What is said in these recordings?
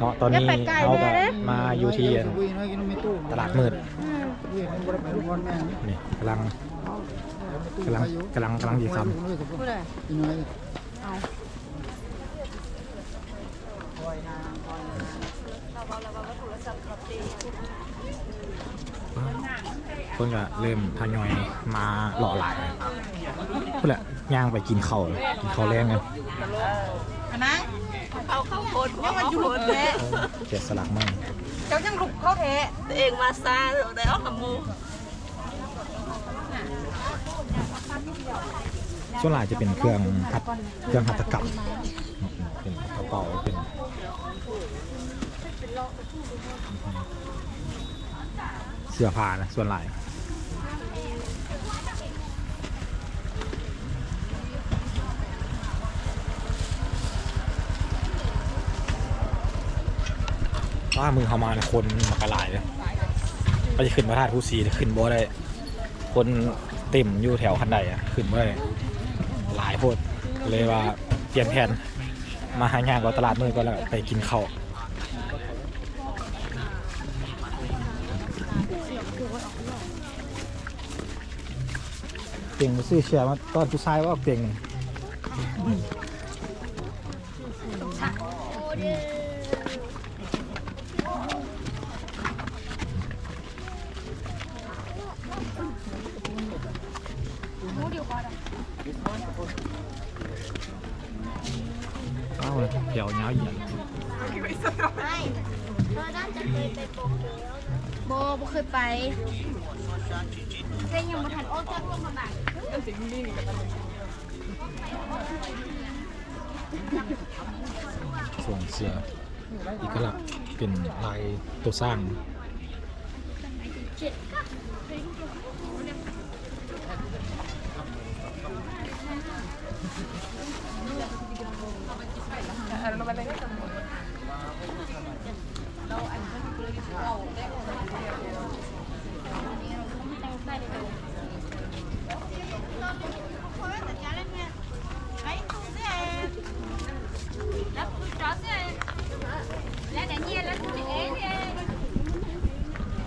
เนาะตอนนี้เขาก็มาอยู่ที่ตลาดมืดนี่กำลังกำลังกำลังกำลังดีคพูดเลยเอาำคนก็เริ่มทยอยมาหล่อหลายเพื่อแหละย่างไปกินข้าวกินข้าวแรงกัน นนั้นเอาเข้าโพดยังมันอยู่ลุกแท้เจ็ดสลักมั่งเจ้ายังลุกเข้าแท้ตัวเองมาซาเดี๋ยวได้เอาขมูส่วนหลายจะเป็นเครื่องหัดเครื่องหัตถกรรมเป็นกระเป๋าเป็นเสื้อผ้านะส่วนหลาย ว่ามือเขามาคนมากระลายเลยก็จะขึ้นพระธาตุภูสีแต่ขึ้นบ่ได้ คนเต็มอยู่แถวคันใดอะขึ้นบ่ได้หลายโพดเลยว่าเปลี่ยนแผนมาหางานรอตลาดมือก็แล้วไปกินข้าวเก่งซื้อเชียร์มาตอนผู้ชายว่าเก่ง เลยเดี๋ยวเนี้ยเหยียบโบโบเคยไปเส้นยังมาทันโอ้จักลงมมาบักส่วนเสืออีกลักษณ์เป็นลายตัวสร้าง เจ็ดก็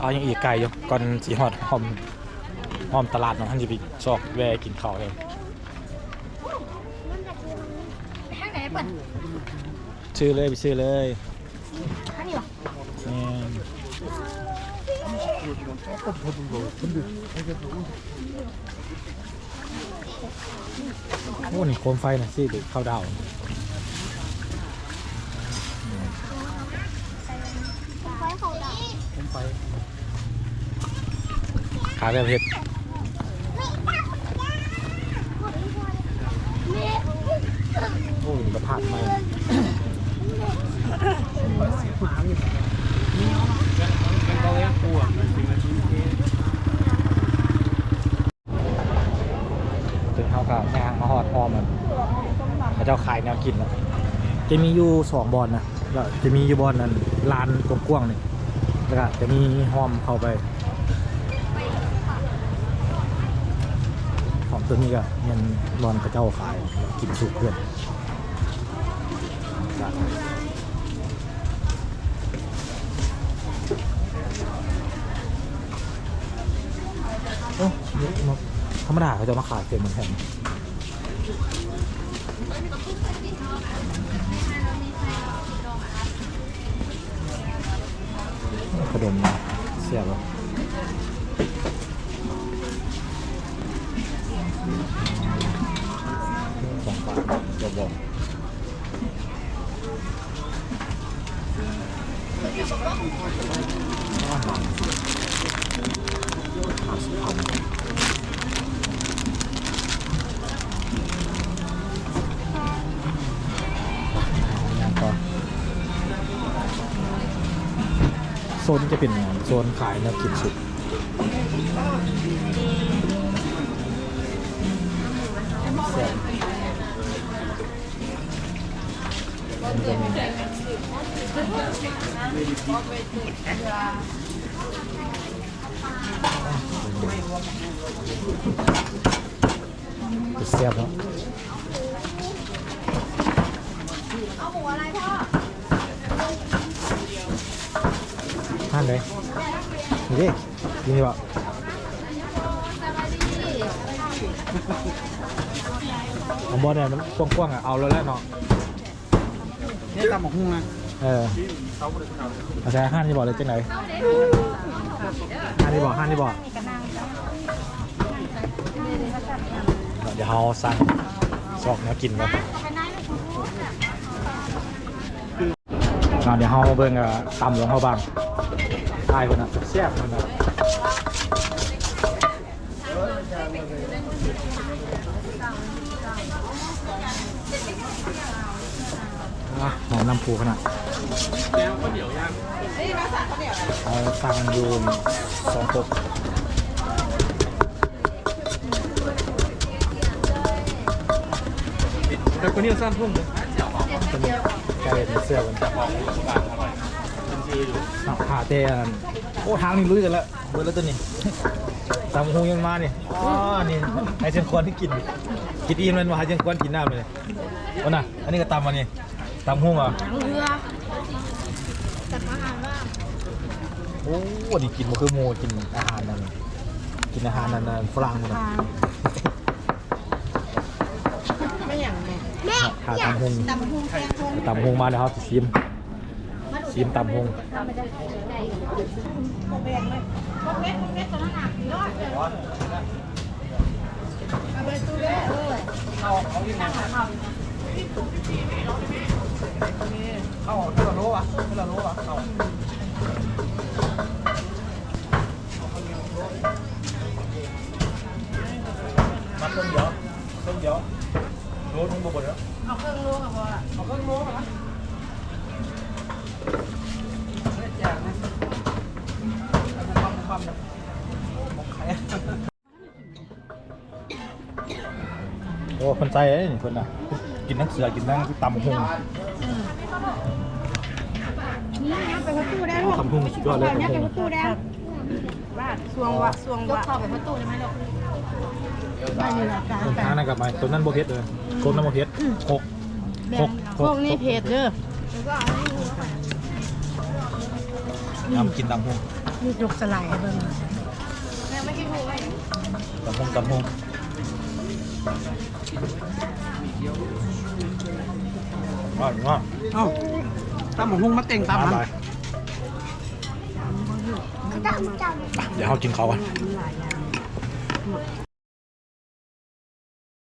อายังอีกไกลอยู่ก่อนสีหอดหอมหอมตลาดเนาะท่านจะไปซอกแวะกินข้าวเลย ทางไหนเปิด ชื่อเลยไปชื่อเลยทางนี้หรอแม่นโอ้นี่โคมไฟนะสิเข้าดาวไฟของเราโคมไฟขายแบบเพชรโอ้ยกระพาดไหม จนเขากับย่างมาหอดพอมันเขาเจ้าขายแนวกินแล้วจะมีอยู่สองบอลนะแล้วจะมีอยู่บอลนั้นลานกว้างๆนี่แล้วก็จะมีหอมเข้าไปหอมตัวนี้ก็เงินบอลเขาเจ้าขายกินสุกเพื่อน ธรรมดาเขาจะมาขายเต็มเหมือนแผ่นขนมเสียบแล้วสองฝาเดี๋ยวบอกอาหาร ซนจะเป็นโซนขายแนวกินสุดแซ่บมันจะมีแซ่บแล้วเอาหมูอะไรพ่อ ห้านเลยนี่ดิกินดีป่ะเอาบอลเนี่ยมันกว้างๆอะเอาแล้วแหละเนาะนี่ตำบักหุ่งนะเออเอาใช้ห้านที่บอกเลยจังไหนห้านที่บอกห้านที่บอกเดี๋ยวเราสั่งซอกแนวกินครับอ่าเดี๋ยวเราเบิ่งอะตำหลวงเขาบ้าง ทายคนน่ะแซ่บคนน่ะอะหอมน้ำปูขนาดแล้วก็เดี๋ยวย่างเอาสั่งอยูนสองตกแต่คนนี้สั้นทุ่งเลยเป็นไก่เป็นเสื้อมันเอา ขาเตะอันโอ้ทางนี้ลุยกันแล้วเบิร์ดแล้วตัวนี้ตำหูยังมานี่อ๋อนี่ไอเชียงควนที่กินกินอิ่มเลยมาหาเชียงควนกินน้ำเลยวันน่ะอันนี้ก็ตำมานี่ตำหูอะเรือจัดมาหารว่าโอ้วันนี้กินมันคือโมกินอาหารนั่นกินอาหารนั่นน่ะฝรั่งมันน่ะไม่อย่างแม่แม่ขาตำหงตำพุงแกงพุงตำหงมาแล้วครับซิม ซิมตำหงโมเบนไหมโมเบนโมเบนตอนนั้นหนักยอดเลยเอาไปตู้ได้เออเข้าเท่าโลอะเท่าโลอะเข้ามาต้นเดียวต้นเดียวโดนมึงบ่บ่แล้วเอาเครื่องลวกกับพอละเอาเครื่องโลเห คนใจเอ้ยนี่คนน่ะ กินทั้งเสือกินทั้งตำหงนี่นะไปประตูได้ลูกตำหงสุดยอดเลยนี่ตำหไปงประตูได้บ้านสวงวะสวงยกวะเข้าไปประตูได้ไหมลูกไม่มีหลักการต้นแต่ทางนั่นกลับมาต้นนั้นโบเพชรเลยต้นนั้นโบเพชรหกหกพวกนี้เผ็ดเด้อแล้วก็เอาให้ดูไปยำกินตำหงนี่ยกสลายเบิ่งแม่ไม่คิดถูกไหมตำหงตำหง ว้าวว้าวเอ้าตำบักหุ่งมาเต่งตำมันไปเดี๋ยวเรากินเขาวกัน หลายอย่าง